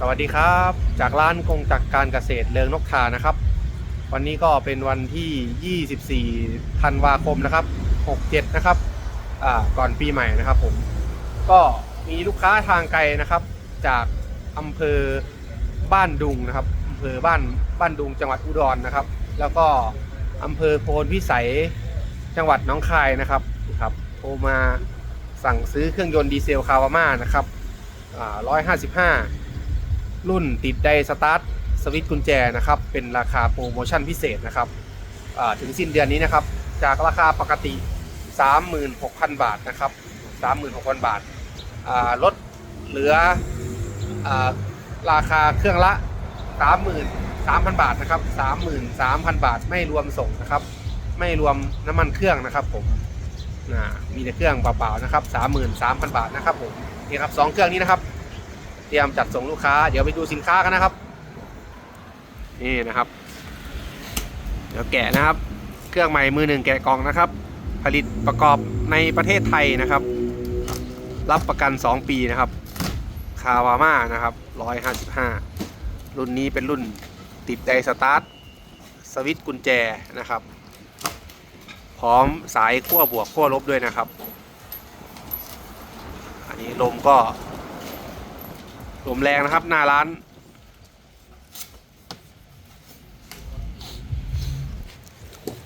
สวัสดีครับ จากร้านกงจักรการเกษตรเลิงนกทานะครับ วันนี้ก็เป็นวันที่ 24 ธันวาคมนะครับ 67 นะครับก่อนปีใหม่นะครับผมก็มีลูกค้าทางไกลนะครับ จากอำเภอบ้านดุงนะครับอำเภอบ้านบ้านดุงจังหวัดอุดรนะครับ แล้วก็อำเภอโพนพิสัยจังหวัดน้องคายนะครับครับโทรมาสั่งซื้อเครื่องยนต์ดีเซลคาวาม่านะครับอ่า155 รุ่นติดไดสตาร์ทสวิตช์กุญแจนะครับ เป็นราคาโปรโมชั่นพิเศษนะครับถึงสิ้นเดือนนี้นะครับ จากราคาปกติ 36,000 บาทนะครับ 36,000 บาทอ่าลดเหลืออราคาเครื่องละ 33,000 บาทนะครับ 33,000 บาทไม่รวมส่งนะครับ ไม่รวมน้ำมันเครื่องนะครับผมมีแต่เครื่องเปล่าๆนะครับ 33,000 บาทนะครับผมนี่ครับสองเครื่องนี้นะครับ เตรียมจัดส่งลูกค้า เดี๋ยวไปดูสินค้ากันนะครับ นี่นะครับ เดี๋ยวแกะนะครับ เครื่องใหม่มือหนึ่งแกะกล่องนะครับ ผลิตประกอบในประเทศไทยนะครับ รับประกัน 2 ปีนะครับ คาวาม่านะครับ 155 รุ่นนี้เป็นรุ่นติดไดสตาร์ทสวิตช์กุญแจนะครับ พร้อมสายขั้วบวกขั้วลบด้วยนะครับ อันนี้ลมก็ ลมแรงนะครับ หน้าร้าน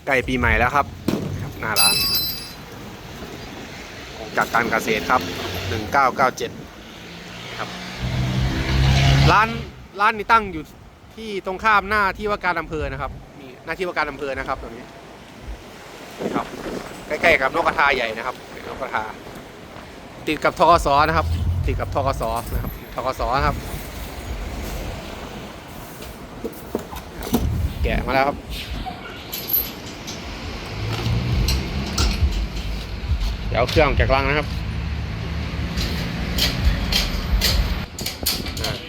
ใกล้ปีใหม่แล้วครับ หน้าร้านของจากการเกษตรครับ 1997 ครับ ร้านร้านนี้ตั้งอยู่ที่ตรงข้ามหน้าที่ว่าการอำเภอนะครับนี่หน้าที่ว่าการอำเภอนะครับตรงนี้ครับ ใกล้ๆกับนกกระทาใหญ่นะครับนกกระทาติดกับทกสนะครับ ติดกับทกสนะครับ ทกสครับ แกะมาแล้วครับ เดี๋ยวเครื่องออกจากรังนะครับ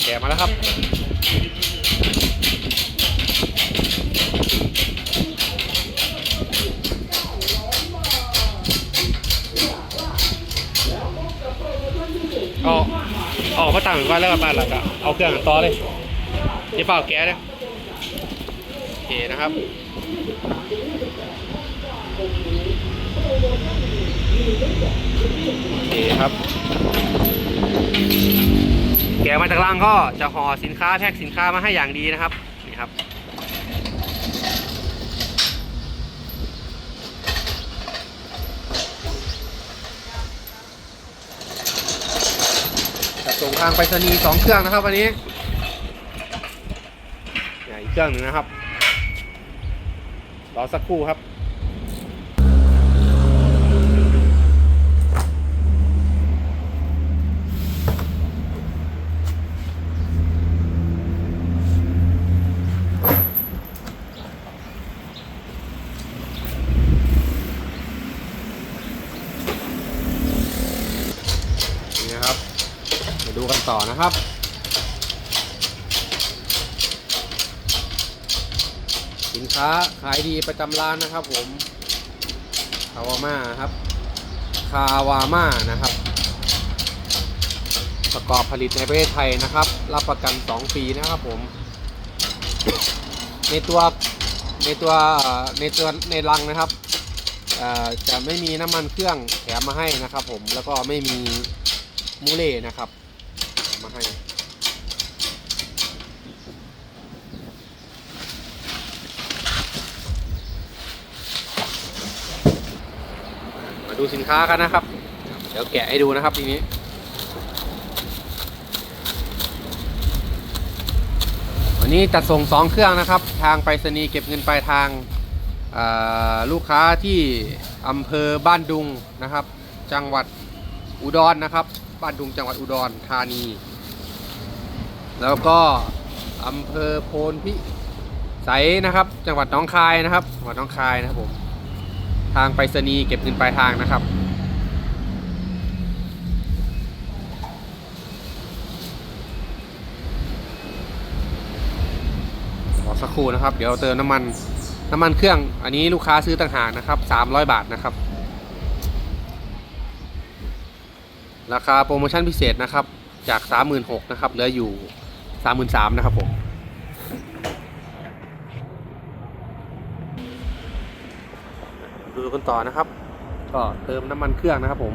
แกะมาแล้วครับ กมาตั้งก่อนแล้วกันบ้านหลักอะเอาเครื่องต่อเลยอย่าเป่าแก๊สนะโอเคนะครับโอเคครับ แกะมาจากล่างก็จะห่อสินค้าแพ็คสินค้ามาให้อย่างดีนะครับ นี่ครับ จัด ส่งทางไปรษณีย์สองเครื่องนะครับวันนี้ใหญ่อีกเครื่องหนึ่งนะครับรอสักครู่ครับ นี่นะครับ มาดูกัน ต่อนะครับ สินค้าขายดีประจำร้านนะครับผมคาวาม่าครับคาวาม่านะครับ ประกอบผลิตในประเทศไทยนะครับ รับประกัน 2 ปีนะครับผม ในตัวในตัวในตัวในรังนะครับจะไม่มีน้ำมันเครื่องแถมมาให้นะครับผมแล้วก็ไม่มีมูเล่นะครับ มาให้มาดูสินค้ากันนะครับ เดี๋ยวแกะให้ดูนะครับทีนี้วันนี้จัดส่งสองเครื่องนะครับ ทางไปรษณีย์เก็บเงินปลายทางาลูกค้าที่อำเภอบ้านดุงนะครับ จังหวัดอุดรนะครับ บ้านดุงจังหวัดอุดรธานี แล้วก็อำเภอโพนพิสัยนะครับ จังหวัดน้องคายนะครับจังหวัดน้องคายนะครับผมทางไปรษณีย์เก็บเงินปลายทางนะครับ รอสักครู่นะครับ เดี๋ยวเติมน้ำมันน้ำมันเครื่อง อันนี้ลูกค้าซื้อต่างหากนะครับ 300 บาทนะครับ ราคาโปรโมชั่นพิเศษนะครับ จาก 36,000นะครับ เหลืออยู่ สามหมื่นสามนะครับผมดูกันต่อนะครับ ก็เติมน้ำมันเครื่องนะครับผม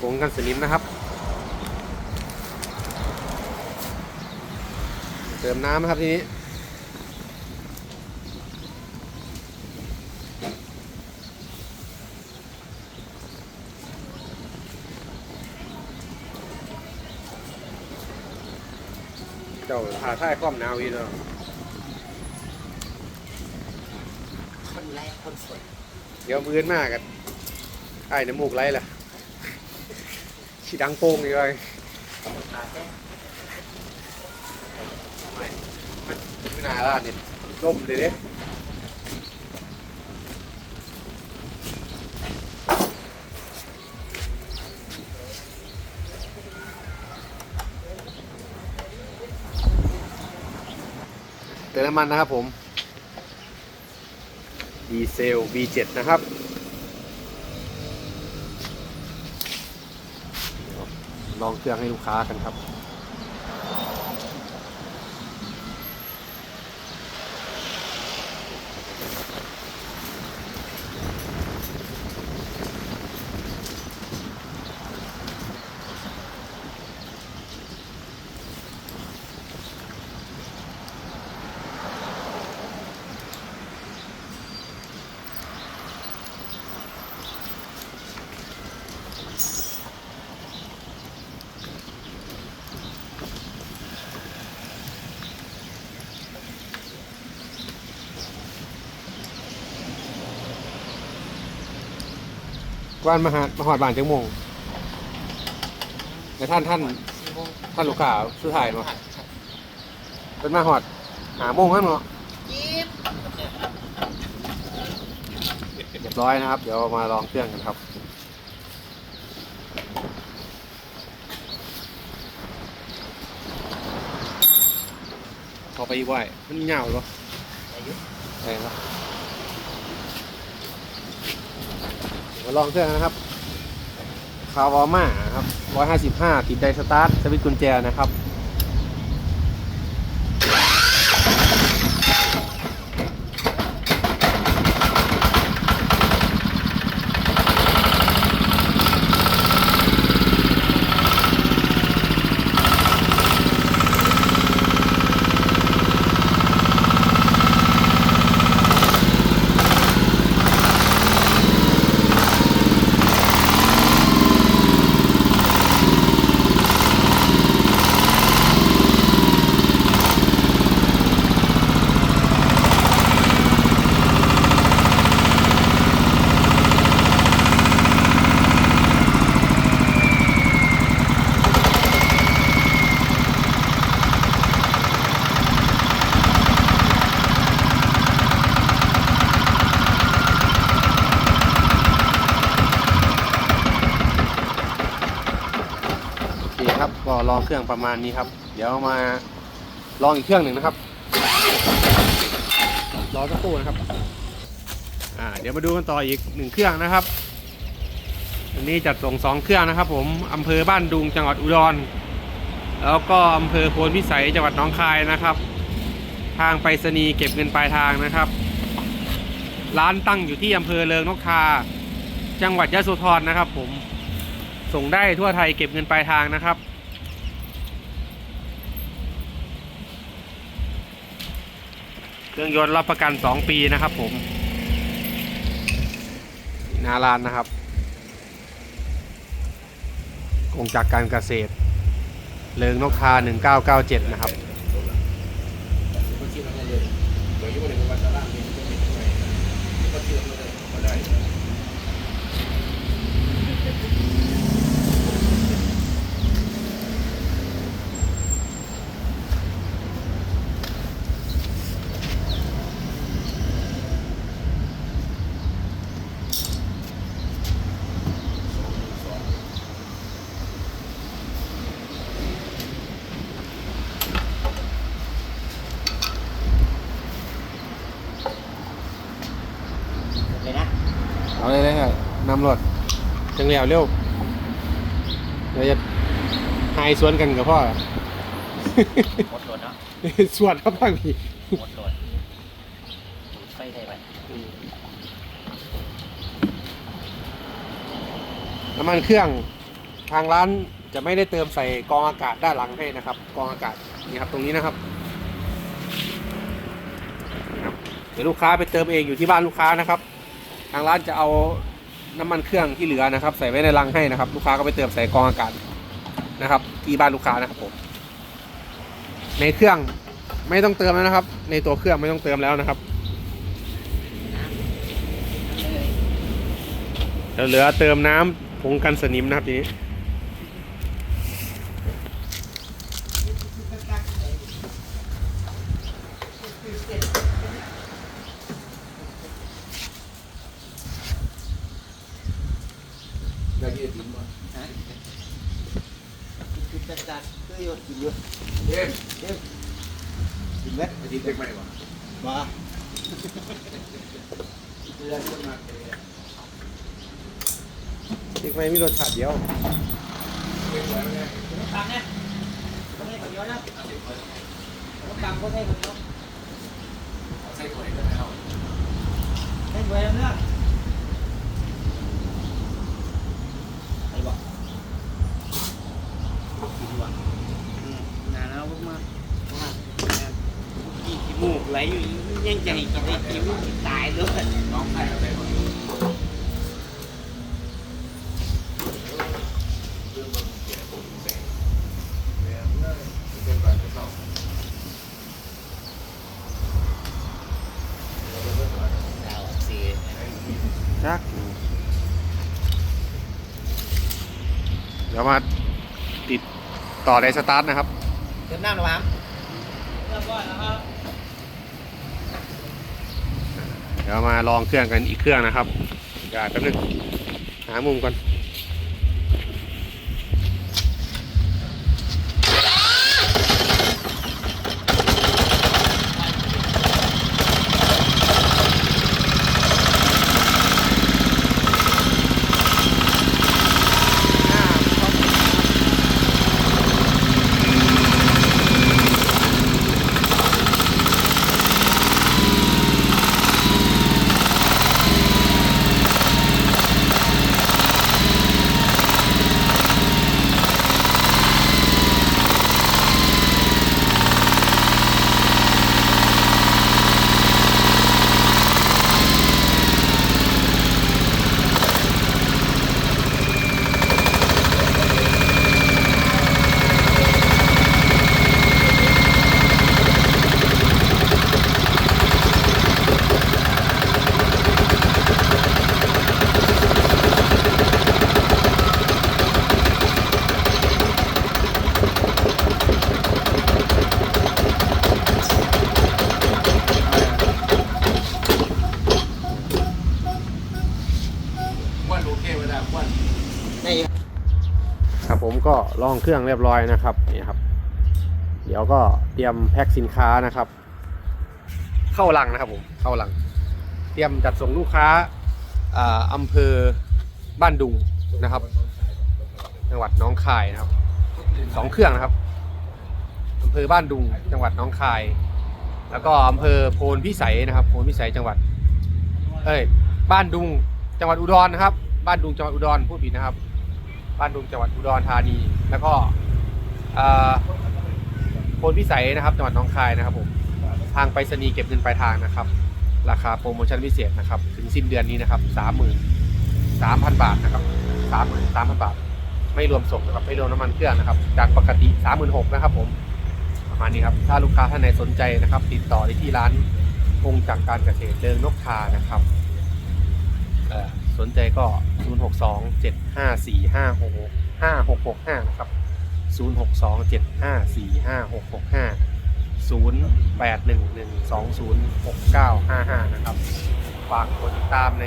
ผงกันสนิมนะครับ เติมน้ำนะครับทีนี้เจ้าถ่าท่ายความหนาวอีกแล้วคนแรกคนสวย เดี๋ยวมือนมากกันไอ้น้ำมูกไหลล่ะ ชีดังโป้งเลยตาแค่ไม่น่าร้านนี่ล่มเลยเด้เติมน้ำมันนะครับผม ดีเซล B7 นะครับ ลองเครื่องให้ลูกค้ากันครับ ว่านมาหามาหอดบานจังโมงแต่ท่านท่านสี่โมงท่านลูกค้าสุดท้ายเนาะครับเป็นมาหอดหาโมงแล้วเนาะจิ๊บเรียบร้อยนะครับ เดี๋ยวมาลองเครื่องกันครับพอไปอีกไว้มันเหงาเหรออายุใช่ครับ มาลองเครื่องนะครับคาวาม่าครับ155 ติดไดสตาร์ทสวิตช์กุญแจนะครับ เครื่องประมาณนี้ครับ เดี๋ยวมาลองอีกเครื่องหนึ่งนะครับ รอสักครู่นะครับ อ่า เดี๋ยวมาดูกันต่ออีกหนึ่งเครื่องนะครับ อันนี้จัดส่งสองเครื่องนะครับ ผมอำเภอบ้านดุงจังหวัดอุดร แล้วก็อำเภอโพนพิสัยจังหวัดหนองคายนะครับ ทางไปรษณีย์เก็บเงินปลายทางนะครับ ร้านตั้งอยู่ที่อำเภอเริงนกทาจังหวัดยะโสธรนะครับ ผมส่งได้ทั่วไทยเก็บเงินปลายทางนะครับ เครื่องยนต์รับประกัน 2 ปีนะครับผมนาลานนะครับกงจากการเกษตร เลิงนกทา 1997 นะครับคำรถจัง แล้วเร็วเดี๋ยวจะหายสวนกันกับพ่อ หมดรถเนาะสวนครับพังพี่หมดรถดูดไฟได้ไหมน้ำมันเครื่องทางร้านจะไม่ได้เติมใส่กรองอากาศด้านหลังให้นะครับกรองอากาศนี่ครับตรงนี้นะครับนะครับ เดี๋ยวลูกค้าไปเติมเองอยู่ที่บ้านลูกค้านะครับ ทางร้านจะเอา น้ำมันเครื่องที่เหลือนะครับ ใส่ไว้ในรังให้นะครับ ลูกค้าก็ไปเติมใส่กองอากาศนะครับ ที่บ้านลูกค้านะครับผมในเครื่องไม่ต้องเติมแล้วนะครับ ในตัวเครื่องไม่ต้องเติมแล้วนะครับเดี๋ยวเหลือเติมน้ำผงกันสนิมนะครับทีนี้ จัดคืออยู่กินอยู่เอ็มกินเม็ดอาทิตย์เล็กไหมวะมาเล็กไหมมีรสชาติเดียวตังเนี่ยคนให้คนเดียวนะตังคนให้คนเดียวใส่ถ้วยก็ได้เอาให้ว้แล้วเนื้อไอ้บอกกินว่ะอืมนานแล้วมากมากมากกี่ ขี้มูกไหลอยู่ยังใจกินได้กินตายเลยน้องใส่อะไรบ้างดาวสีจักเดี๋ยวมาติดต่อในสตาร์ทนะครับเติมน้ำหรือเปล่าเรียบร้อยแล้วครับ เดี๋ยวมาลองเครื่องกันอีกเครื่องนะครับอย่าแป๊บนึงหามุมก่อน ผมก็ลองเครื่องเรียบร้อยนะครับนี่ครับ เดี๋ยวก็เตรียมแพ็คสินค้านะครับ เข้าลังนะครับผมเข้าลัง เตรียมจัดส่งลูกค้าอ่าอำเภอบ้านดุงนะครับ จังหวัดน้องคายนะครับสองเครื่องนะครับอำเภอบ้านดุง จังหวัดน้องคาย แล้วก็อำเภอโพนพิสัยนะครับโพนพิสัยจังหวัด เอ้ยบ้านดุง จังหวัดอุดรนะครับ บ้านดุงจังหวัดอุดรพูดผิดนะครับ บ้านดุงจังหวัดอุดรธานี แล้วก็โพนพิสัยนะครับจังหวัดน้องคายนะครับผมทางไปรษณีย์เก็บเงินปลายทางนะครับ ราคาโปรโมชั่นพิเศษนะครับ ถึงสิ้นเดือนนี้นะครับสามหมื่นสามพันบาทนะครับสามหมื่นสามพันบาท ไม่รวมส่งนะครับไม่รวมน้ำมันเครื่องนะครับ จากปกติสามหมื่นหกนะครับผมประมาณนี้ครับถ้าลูกค้าท่านไหนสนใจนะครับ ติดต่อได้ที่ร้านพงจากการเกษตรเดิงนกทานะครับเอ่อ สนใจก็ 0 6 2 7 5 4 5 6 5 6 6 5 นะครับ 0 6 2 7 5 4 5 6 6 5 0 8 1 1 2 0 6 9 5 5 นะครับฝากกดติดตามใน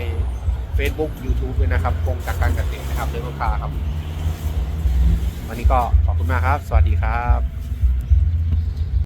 Facebook YouTube ด้วยนะครับพงจากการเกษตรนะครับเดินลูกค้าครับ วันนี้ก็ขอบคุณมากครับ สวัสดีครับ